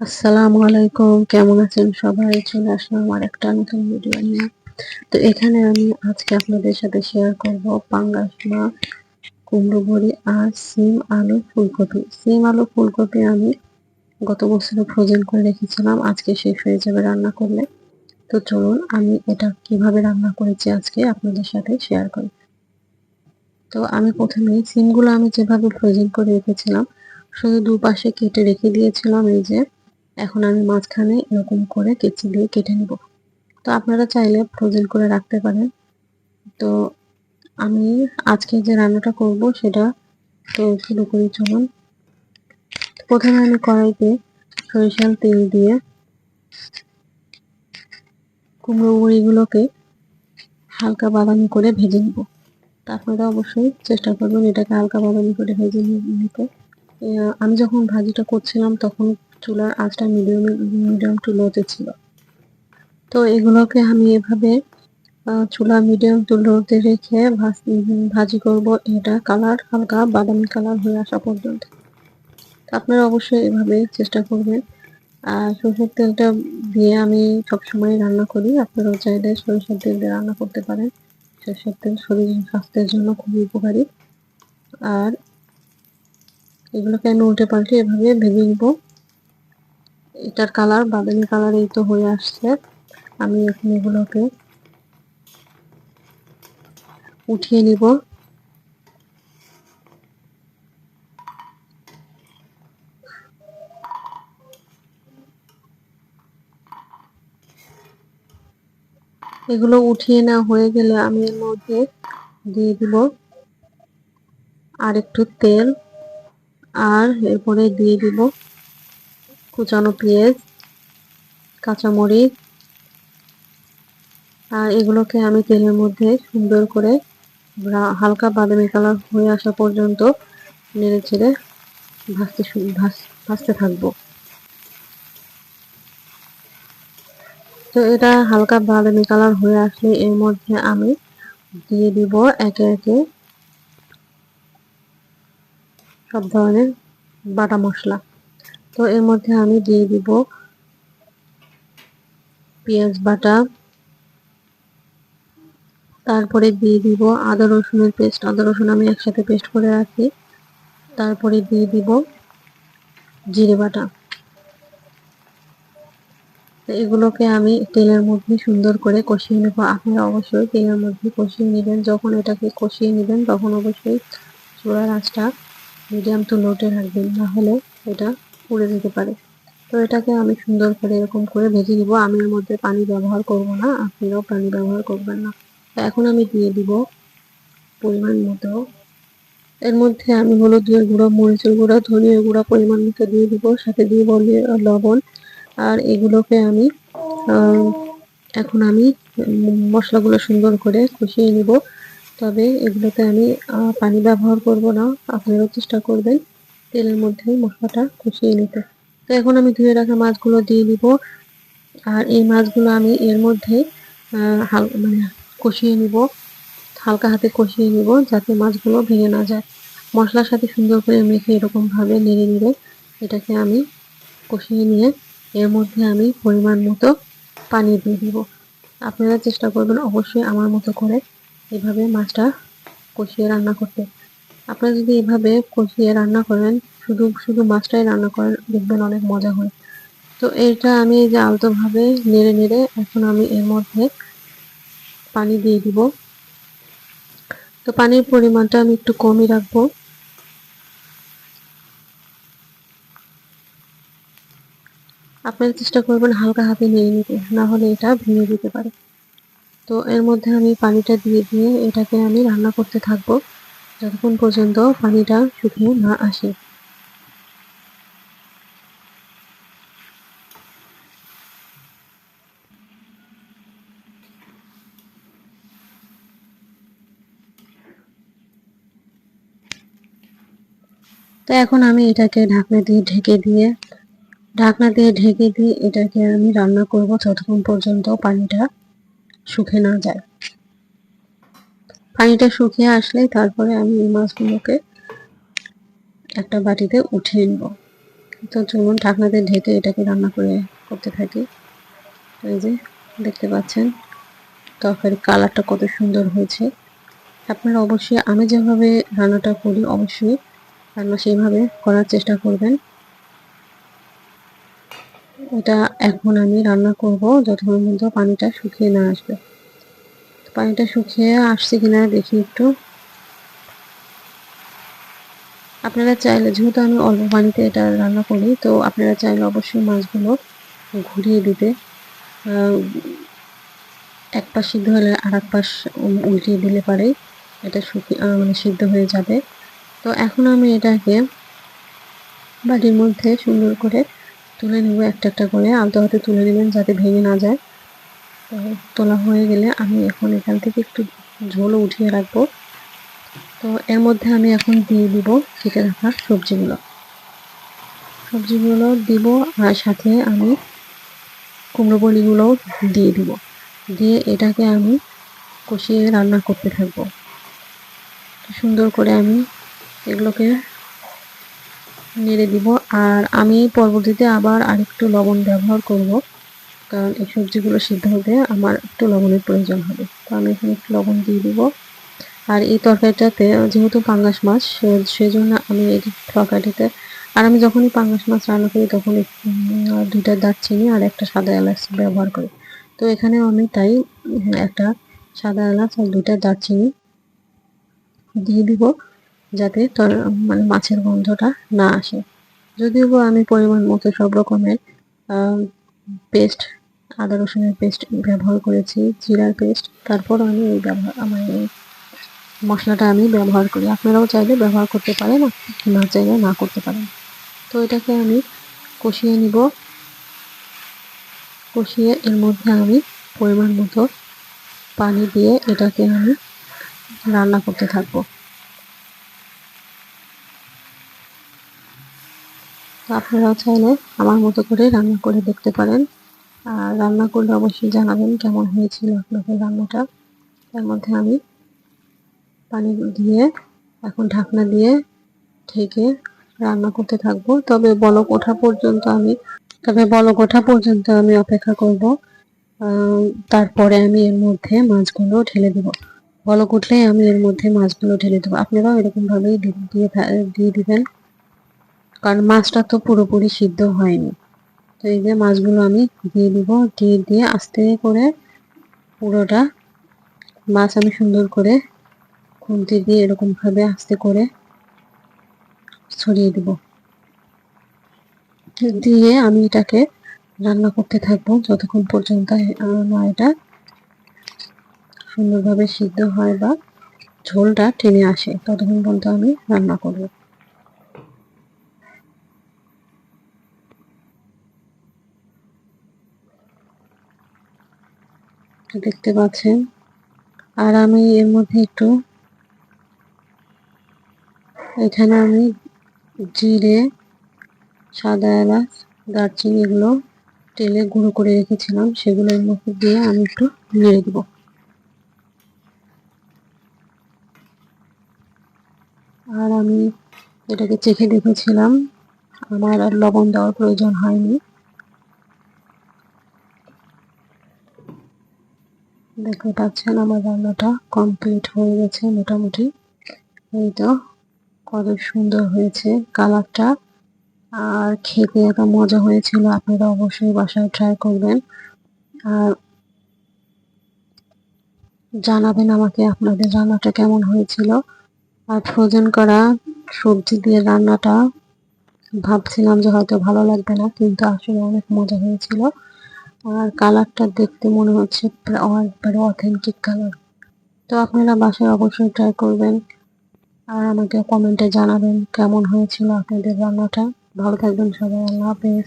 আসসালামু আলাইকুম, কেমন আছেন সবাই? চলে আসলাম আমার একটা নতুন ভিডিও নিয়ে। তো এখানে আমি আজকে আপনাদের সাথে শেয়ার করব পাঙ্গাস মাছ কুমড়ো বড়ি আর সিম আলু ফুলকপি। সিম আলু ফুলকপি আমি গত বছরে ফ্রোজেন করে রেখেছিলাম, আজকে শেষ হয়ে যাবে রান্না করলে। তো চলুন, আমি এটা কীভাবে রান্না করেছি আজকে আপনাদের সাথে শেয়ার করি। তো আমি প্রথমে সিমগুলো আমি যেভাবে ফ্রোজেন করে রেখেছিলাম, শুধু দুপাশে কেটে রেখে দিয়েছিলাম, এই যে এখন আমি মাঝখানে এরকম করে কেচি দিয়ে কেটে নিব। তো আপনারা চাইলে ফ্রোজেন করে রাখতে পারেন। তো আমি আজকে যে রান্নাটা করব সেটা তো শুরু করি, চলুন। প্রথমে আমি কড়াইতে সরিষার তেল দিয়ে কুমড়ো বড়িগুলোকে হালকা বাদামি করে ভেজে নিব। আপনারা অবশ্যই চেষ্টা করবেন এটাকে হালকা বাদামি করে ভেজে নিতে। আমি যখন ভাজিটা করছিলাম তখন চুলার আঁচটা মিডিয়াম মিডিয়াম টু লোতে ছিল। তো এগুলোকে আমি এভাবে চুলা মিডিয়াম টু লোতে রেখে ভাজি করব এটা কালার হালকা বাদামি কালার হয়ে আসা পর্যন্ত। আপনারা অবশ্যই এভাবে চেষ্টা করবেন। আর সরষের তেলটা দিয়ে আমি সবসময় রান্না করি। আপনারাও চাইলে সরষের তেল দিয়ে রান্না করতে পারেন। সরষের তেল শরীর স্বাস্থ্যের জন্য খুবই উপকারী। আর এগুলোকে আমি উল্টে পাল্টে এভাবে ভেজে নিব। এটার কালার বাদামি কালার এই তো হয়ে আসছে। আমি এখন এগুলোকে উঠিয়ে নিব। এগুলো উঠিয়ে না হয়ে গেলে আমি এর মধ্যে দিয়ে দিব আর একটু তেল, আর এরপরে দিয়ে দিব কুচানো পেঁয়াজ, কাঁচামরিচ, আর এগুলোকে আমি তেলের মধ্যে সুন্দর করে হালকা বাদামি কালার হয়ে আসা পর্যন্ত নেড়ে ছেড়ে ভাজতে ভাজতে থাকব। তো এটা হালকা বাদামি কালার হয়ে আসলে এর মধ্যে আমি দিয়ে দিব একে একে সব ধরনের বাটা মশলা। তো এর মধ্যে আমি দিয়ে দিব পেঁয়াজ বাটা। তারপরে দিয়ে দিব আদা রসুনের পেস্ট। আদা রসুন আমি একসাথে পেস্ট করে রাখি। তারপরে দিয়ে দিব জিরে বাটা। এগুলোকে আমি তেলের মধ্যে সুন্দর করে কষিয়ে নেব। আপনারা অবশ্যই তেলের মধ্যে কষিয়ে নেবেন। যখন এটাকে কষিয়ে নেবেন, তখন অবশ্যই চূড়ার আঁচটা মিডিয়াম টু লোটে রাখবেন। না হলে এটা পুড়ে যেতে পারে। তো এটাকে আমি সুন্দর করে এরকম করে ভেজে নিব। আমি এর মধ্যে পানি ব্যবহার করব না। আপনারাও পানি ব্যবহার করবেন না। তো এখন আমি দিয়ে দিব পরিমাণ মতো। এর মধ্যে আমি হলুদ দিয়ে গুঁড়ো, মরিচের গুঁড়ো, ধনিয়া গুঁড়ো পরিমাণ মতো দিয়ে দিব। সাথে দিয়ে বলি লবণ। আর এগুলোকে আমি এখন আমি মশলাগুলো সুন্দর করে কষিয়ে নিব। তবে এগুলোতে আমি পানি ব্যবহার করব না। আপনারাও চেষ্টা করবেন। তেলের মধ্যে মশলাটা কষিয়ে নিতে। তো এখন আমি ধুয়ে রাখা মাছগুলো দিয়ে দিব। আর এই মাছগুলো আমি এর মধ্যে মানে কষিয়ে নিব। হালকা হাতে কষিয়ে নিব যাতে মাছগুলো ভেঙে না যায়। মশলার সাথে সুন্দর করে মেখে এরকমভাবে নেড়ে নিলে এটাকে আমি কষিয়ে নিয়ে এর মধ্যে আমি পরিমাণ মতো পানি দিয়ে দিব। আপনারা চেষ্টা করবেন অবশ্যই আমার মতো করে এভাবে মাছটা কষিয়ে রান্না করতে। আপনারা যদি এভাবে কষিয়ে রান্না করেন, শুধু শুধু মাছটাই রান্না করেন, দেখবেন অনেক মজা হয়। তো এটা আমি এই যে আলতোভাবে নেড়ে নেড়ে এখন আমি এর মধ্যে পানি দিয়ে দিব। তো পানির পরিমাণটা আমি একটু কমই রাখব। আপনারা চেষ্টা করবেন হালকা হাতে নিয়ে নিতে, না হলে এটা ভেঙে দিতে পারে। তো এর মধ্যে আমি পানিটা দিয়ে দিয়ে এটাকে আমি রান্না করতে থাকব। যতক্ষণ পর্যন্ত পানিটা শুকিয়ে না আসে। তো এখন আমি এটাকে ঢাকনা দিয়ে ঢেকে দিয়ে, ঢাকনা দিয়ে ঢেকে দিয়ে এটাকে আমি রান্না করব ততক্ষণ পর্যন্ত পানিটা শুকে না যায়। পানিটা শুকিয়ে আসলে তারপরে আমি এই মাছগুলোকে একটা বাটিতে উঠিয়ে নেব। তো চলুন ঢাকনাতে ঢেকে এটাকে রান্না করে করতে থাকি। এই যে দেখতে পাচ্ছেন, তরকারির কালারটা কত সুন্দর হয়েছে। আপনারা অবশ্যই, আমি যেভাবে রান্নাটা করি অবশ্যই রান্না সেইভাবে করার চেষ্টা করবেন। এটা এখন আমি রান্না করব যতক্ষণ পর্যন্ত পানিটা শুকিয়ে না আসবে। পানিটা শুকিয়ে আসছে কিনা দেখি একটু। আপনারা চাইলে, যেহেতু আমি অল্প পানিতে এটা রান্না করি, তো আপনারা চাইলে অবশ্যই মাছগুলো ঘুরিয়ে দিতে এক পাশ সিদ্ধ হলে আর এক পাশ উল্টিয়ে দিলে পারে, এটা শুকিয়ে মানে সিদ্ধ হয়ে যাবে। তো এখন আমি এটাকে বাটির মধ্যে সুন্দর করে তুলে নেব একটা একটা করে। আলতো হাতে তুলে নেবেন যাতে ভেঙে না যায়। তোলা হয়ে গেলে আমি এখন এখান থেকে একটু ঝোলও উঠিয়ে রাখব। তো এর মধ্যে আমি এখন দিয়ে দিব কেটে রাখা সবজিগুলো। সবজিগুলো দিব আর সাথে আমি কুমড়ো বলিগুলোও দিয়ে দিব। দিয়ে এটাকে আমি কষিয়ে রান্না করতে থাকব। সুন্দর করে আমি এগুলোকে নেড়ে দিব। আর আমি পরবর্তীতে আবার আরেকটু লবণ ব্যবহার করব। কারণ এই সবজিগুলো সিদ্ধ হতে আমার একটু লবণের প্রয়োজন হবে। তো আমি এখানে একটু লবণ দিয়ে দিব। আর এই তরকারিটাতে যেহেতু পাঙ্গাস মাছ সেজন্য আমি এই তরকারিটাতে আর আমি যখনই পাঙ্গাস মাছ রান্না করি তখন দুইটা দারচিনি আর একটা সাদা এলাচ ব্যবহার করি। তো এখানেও আমি তাই একটা সাদা এলাচ আর দুইটা দারচিনি দিয়ে দিব যাতে মানে মাছের গন্ধটা না আসে। যদিও আমি পরিমাণ মতো সব রকমের পেস্ট আদা রসুনের পেস্ট ব্যবহার করেছি, জিরার পেস্ট তারপর আমি এই ব্যবহার, আমার এই মশলাটা আমি ব্যবহার করি। আপনারাও চাইলে ব্যবহার করতে পারেন না চাইলে না করতে পারেন। তো এটাকে আমি কষিয়ে নিব। কষিয়ে এর মধ্যে আমি পরিমাণ মতো পানি দিয়ে এটাকে আমি রান্না করতে থাকব। আপনারাও চাইলে আমার মতো করে রান্না করে দেখতে পারেন। আর রান্না করলে অবশ্যই জানাবেন কেমন হয়েছিল আপনাদের রান্নাটা। তার মধ্যে আমি পানি দিয়ে, এখন ঢাকনা দিয়ে ঢেকে রান্না করতে থাকব। তবে বলক ওঠা পর্যন্ত আমি, তবে বলক ওঠা পর্যন্ত আমি অপেক্ষা করব। তারপরে আমি এর মধ্যে মাছগুলো ঢেলে দেবো। বলক উঠলে আমি এর মধ্যে মাছগুলো ঢেলে দেবো। আপনারাও এরকমভাবেই দিয়ে দিয়ে দিবেন। কারণ মাছটা তো পুরোপুরি সিদ্ধ হয়নি। তো এই যে মাছগুলো আমি দিয়ে দিব, দিয়ে দিয়ে আস্তে করে পুরোটা মাছ আমি সুন্দর করে খুন্তি দিয়ে এরকমভাবে আস্তে করে ছড়িয়ে দিব। দিয়ে আমি এটাকে রান্না করতে থাকব যতক্ষণ পর্যন্ত না এটা সুন্দরভাবে সিদ্ধ হয় বা ঝোলটা টেনে আসে, ততক্ষণ পর্যন্ত আমি রান্না করব। দেখতে পাচ্ছেন। আর আমি এর মধ্যে একটু এখানে আমি জিরে, সাদা এলাচ, দারচিনি এগুলো তেলে গুঁড়ো করে রেখেছিলাম, সেগুলো এর মধ্যে দিয়ে আমি একটু নেড়ে দেব। আর আমি এটাকে চেখে দেখেছিলাম, আমার আর লবণ দেওয়ার প্রয়োজন হয়নি। দেখতে পাচ্ছেন আমার রান্নাটা কমপ্লিট হয়ে গেছে মোটামুটি। এই তো, কত সুন্দর হয়েছে কালারটা। আর খেতে এত মজা হয়েছিল, আপনারা অবশ্যই বাসায় ট্রাই করবেন। আর জানাবেন আমাকে আপনাদের রান্নাটা কেমন হয়েছিল। আর ফ্রোজেন করা সবজি দিয়ে রান্নাটা ভাবছিলাম যে হয়তো ভালো লাগবে না, কিন্তু আসলে অনেক মজা হয়েছিল। আর কালারটা দেখতে মনে হচ্ছে একবারে অথেন্টিক কালার তো আপনারা বাসায় অবশ্যই ট্রাই করবেন আর আমাকে কমেন্টে জানাবেন কেমন হয়েছিল আপনাদের রান্নাটা। ভালো থাকবেন সবাই, আল্লাহ হাফেজ।